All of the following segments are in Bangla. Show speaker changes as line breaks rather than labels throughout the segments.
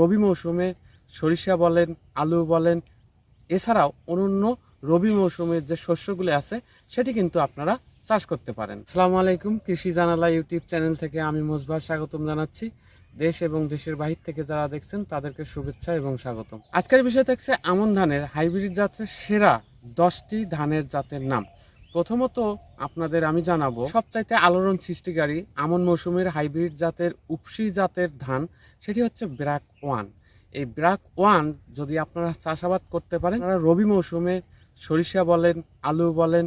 রবি মৌসুমে সরিষা বলেন, আলু বলেন, এছাড়াও অন্যান্য রবি মৌসুমের যে শস্যগুলি আছে, সেটি কিন্তু আপনারা চাষ করতে পারেন। আসসালামু আলাইকুম, কৃষি জানালা ইউটিউব চ্যানেল থেকে আমি মোজবার স্বাগতম জানাচ্ছি। দেশ এবং দেশের বাহির থেকে যারা দেখছেন, তাদেরকে শুভেচ্ছা এবং স্বাগতম। আজকের বিষয় থাকছে আমন ধানের হাইব্রিড জাতের সেরা দশটি ধানের জাতের নাম। প্রথমত আপনাদের আমি জানাব, সবচাইতে আলোড়ন সৃষ্টিকারী আমন মৌসুমের হাইব্রিড জাতের উপসি জাতের ধান সেটি হচ্ছে ব্র্যাক ওয়ান। এই ব্র্যাক ওয়ান যদি আপনারা চাষাবাদ করতে পারেন রবি মৌসুমে সরিষা বলেন, আলু বলেন,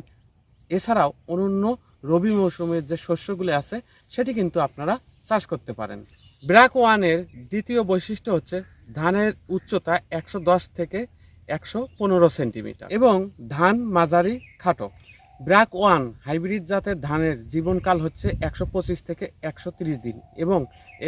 এছাড়াও অন্যান্য রবি মৌসুমের যে শস্যগুলি আছে, সেটি কিন্তু আপনারা চাষ করতে পারেন। ব্র্যাক ওয়ানের দ্বিতীয় বৈশিষ্ট্য হচ্ছে ধানের উচ্চতা একশো দশ থেকে একশো পনেরো সেন্টিমিটার এবং ধান মাঝারি খাটো। ব্র্যাক ওয়ান হাইব্রিড জাতের ধানের জীবনকাল হচ্ছে একশো পঁচিশ থেকে একশো দিন এবং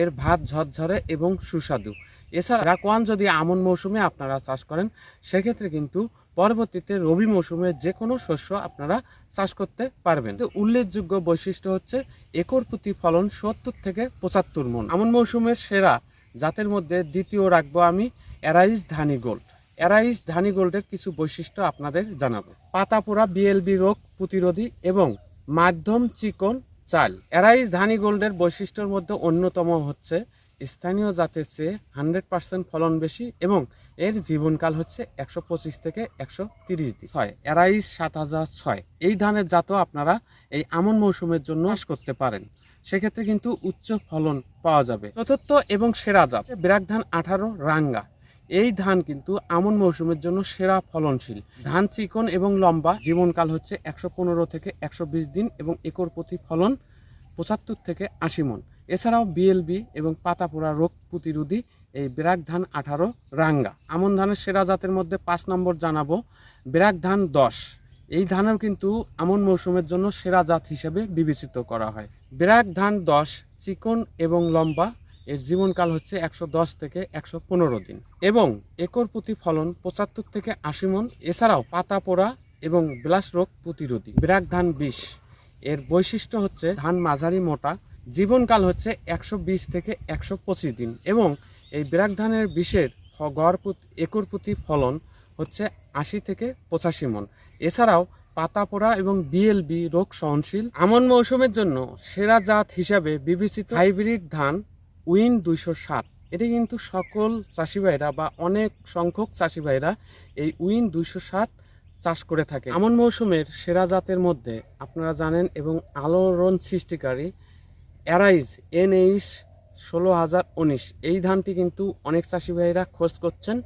এর ভাত ঝরঝরে এবং সুস্বাদু। এছাড়া ব্র্যাক ওয়ান যদি আমন মৌসুমে আপনারা চাষ করেন, সেক্ষেত্রে কিন্তু পরবর্তীতে রবি মৌসুমে যে কোনো শস্য আপনারা চাষ করতে পারবেন। তো উল্লেখযোগ্য বৈশিষ্ট্য হচ্ছে একর প্রতি ফলন সত্তর থেকে পঁচাত্তর মন। আমন মৌসুমের সেরা জাতের মধ্যে দ্বিতীয় রাখব আমি অ্যারাইজ ধানি গোল্ড অ্যারাইজ ধানি গোল্ডের কিছু বৈশিষ্ট্য আপনাদের জানাব। পাতা পোড়া বিএলবি রোগ প্রতিরোধী এবং মাধ্যম চিকন চাল। অ্যারাইজ ধানি গোল্ডের বৈশিষ্ট্যের মধ্যে অন্যতম হচ্ছে স্থানীয় জাতের চেয়ে হান্ড্রেড পার্সেন্ট ফলন বেশি এবং এর জীবনকাল হচ্ছে একশো পঁচিশ থেকে একশো তিরিশ দিন। ছয় অ্যারাইজ সাত হাজার ছয়। এই ধানের জাতও আপনারা এই আমন মৌসুমের জন্য চাষ করতে পারেন। সেক্ষেত্রে কিন্তু উচ্চ ফলন পাওয়া যাবে। চতুর্থ এবং সেরা জাত ব্র্যাক ধান আঠারো রাঙ্গা। এই ধান কিন্তু আমন মৌসুমের জন্য সেরা ফলনশীল। ধান চিকন এবং লম্বা, জীবনকাল হচ্ছে একশো পনেরো থেকে একশো বিশ দিন এবং একর প্রতি ফলন পঁচাত্তর থেকে আশি মন। এছাড়াও বিএলবি এবং পাতা পোড়া রোগ প্রতিরোধী এই ব্রাক ধান আঠারো রাঙ্গা। আমন ধানের সেরা জাতের মধ্যে পাঁচ নম্বর জানাব, ব্রাক ধান দশ। এই ধানও কিন্তু আমন মৌসুমের জন্য সেরা জাত হিসেবে বিবেচিত করা হয়। ব্রাক ধান দশ, চিকন এবং লম্বা এর জীবনকাল হচ্ছে একশো দশ থেকে একশো পনেরো দিন। এবং একর প্রতি ফলন পঁচাত্তর থেকে আশি মন, এছাড়াও পাতা পোড়া এবং ব্লাস রোগ প্রতিরোধী। ব্রাক ধান বিষ, এর বৈশিষ্ট্য হচ্ছে ধান মাঝারি মোটা, জীবনকাল হচ্ছে একশো বিশ থেকে একশো পঁচিশ দিন এবং এই ব্রাক ধানের বিষের গড় একর প্রতি ফলন হচ্ছে আশি থেকে পঁচাশি মন। এছাড়াও পাতা পোড়া এবং বিএলবি রোগ সহনশীল। আমন মৌসুমের জন্য সেরা জাত হিসাবে বিবেচিত হাইব্রিড ধান উইন দুইশো সাত। এটি কিন্তু সকল চাষি ভাইরা বা অনেক সংখ্যক চাষি ভাইরা এই উইন দুইশো সাত চাষ করে থাকে। আমন মৌসুমের সেরা জাতের মধ্যে আপনারা জানেন এবং আলোড়ন সৃষ্টিকারী অ্যারাইজ এনএইচ ষোলো হাজার উনিশ। এই ধানটি কিন্তু অনেক চাষি ভাইরা খোঁজ করছেন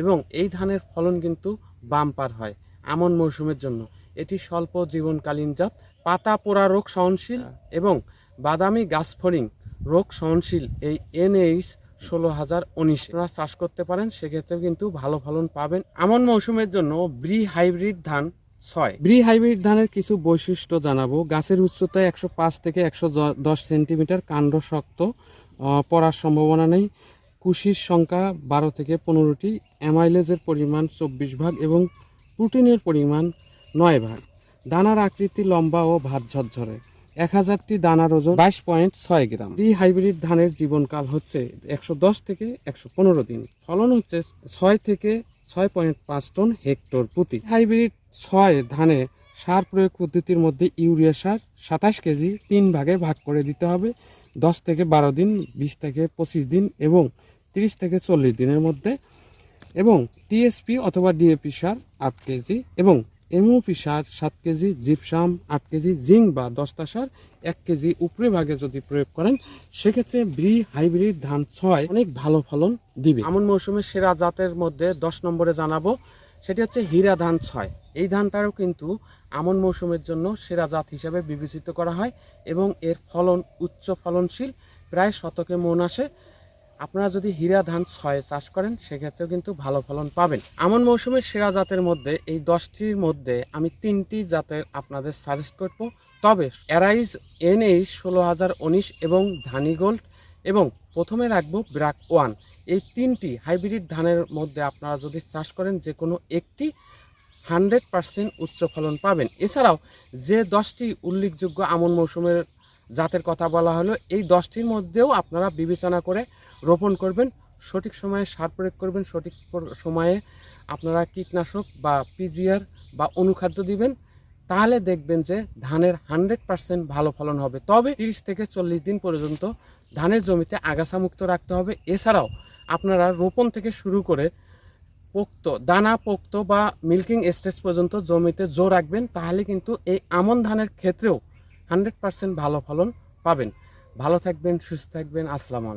এবং এই ধানের ফলন কিন্তু বাম্পার হয় আমন মৌসুমের জন্য। এটি স্বল্প জীবনকালীন জাত পাতা পোড়া রোগ সহনশীল এবং বাদামি গাছ গাছফড়িং রোগ সহনশীল এই এনএইচ ষোলো হাজার উনিশ। আপনারা চাষ করতে পারেন সেক্ষেত্রে কিন্তু ভালো ফলন পাবেন। এমন মৌসুমের জন্য ব্রি হাইব্রিড ধান ছয়। ব্রি হাইব্রিড ধানের কিছু বৈশিষ্ট্য জানাব। গাছের উচ্চতা একশো পাঁচ থেকে একশো দশ সেন্টিমিটার কাণ্ড শক্ত পড়ার সম্ভাবনা নেই। কুশির সংখ্যা বারো থেকে পনেরোটি, অ্যামাইলেজের পরিমাণ চব্বিশ ভাগ এবং প্রোটিনের পরিমাণ নয় ভাগ। দানার আকৃতি লম্বা ও ভাত ঝরঝরে। এক হাজারটি দানার ওজন বাইশ পয়েন্ট ছয় গ্রাম। এই হাইব্রিড ধানের জীবনকাল হচ্ছে একশো দশ থেকে একশো পনেরো দিন। ফলন হচ্ছে ছয় থেকে ছয় পয়েন্ট পাঁচ টন হেক্টর প্রতি। হাইব্রিড ছয় ধানে সার প্রয়োগ পদ্ধতির মধ্যে ইউরিয়া সার সাতাশ কেজি তিন ভাগে ভাগ করে দিতে হবে। দশ থেকে বারো দিন, বিশ থেকে পঁচিশ দিন এবং তিরিশ থেকে চল্লিশ দিনের মধ্যে এবং টিএসপি অথবা ডিএপি সার আট কেজি এবং এমওপি সার সাত কেজি, জিপসাম আট কেজি, জিঙ্ক বা দস্তা সার এক কেজি উপরে ভাগে যদি প্রয়োগ করেন, সেক্ষেত্রে ব্রি হাইব্রিড ধান ছয় অনেক ভালো ফলন দিবে। আমন মৌসুমের সেরা জাতের মধ্যে দশ নম্বরে জানাব, সেটি হচ্ছে হীরা ধান ছয়। এই ধানটারও কিন্তু আমন মৌসুমের জন্য সেরা জাত হিসাবে বিবেচিত করা হয় এবং এর ফলন উচ্চ ফলনশীল, প্রায় শতকে মন আসে। আপনারা যদি হীরা ধান ছয় চাষ করেন, সেক্ষেত্রেও কিন্তু ভালো ফলন পাবেন। আমন মৌসুমের সেরা জাতের মধ্যে এই দশটির মধ্যে আমি তিনটি জাতের আপনাদের সাজেস্ট করব। তবে অ্যারাইজ এনএইচ ষোলো হাজার উনিশ এবং ধানি গোল্ড এবং প্রথমে রাখব ব্র্যাক ওয়ান এই তিনটি হাইব্রিড ধানের মধ্যে আপনারা যদি চাষ করেন যে কোনো একটি হান্ড্রেড পার্সেন্ট উচ্চ ফলন পাবেন। এছাড়াও যে দশটি উল্লেখযোগ্য আমন মৌসুমের জাতের কথা বলা হলো, এই দশটির মধ্যেও আপনারা বিবেচনা করে রোপণ করবেন। সঠিক সময়ে সার প্রয়োগ করবেন, সঠিক সময়ে আপনারা কীটনাশক বা পিজিআর বা অনুখাদ্য দিবেন, তাহলে দেখবেন যে ধানের হান্ড্রেড পার্সেন্ট ভালো ফলন হবে। তবে তিরিশ থেকে চল্লিশ দিন পর্যন্ত ধানের জমিতে আগাছা মুক্ত রাখতে হবে। এছাড়াও আপনারা রোপণ থেকে শুরু করে পোক্ত, দানা পোক্ত বা মিল্কিং স্টেজ পর্যন্ত জমিতে জো রাখবেন, তাহলে কিন্তু এই আমন ধানের ক্ষেত্রেও হান্ড্রেড পার্সেন্ট ভালো ফলন পাবেন। ভালো থাকবেন সুস্থ থাকবেন আসসালামু আলাইকুম।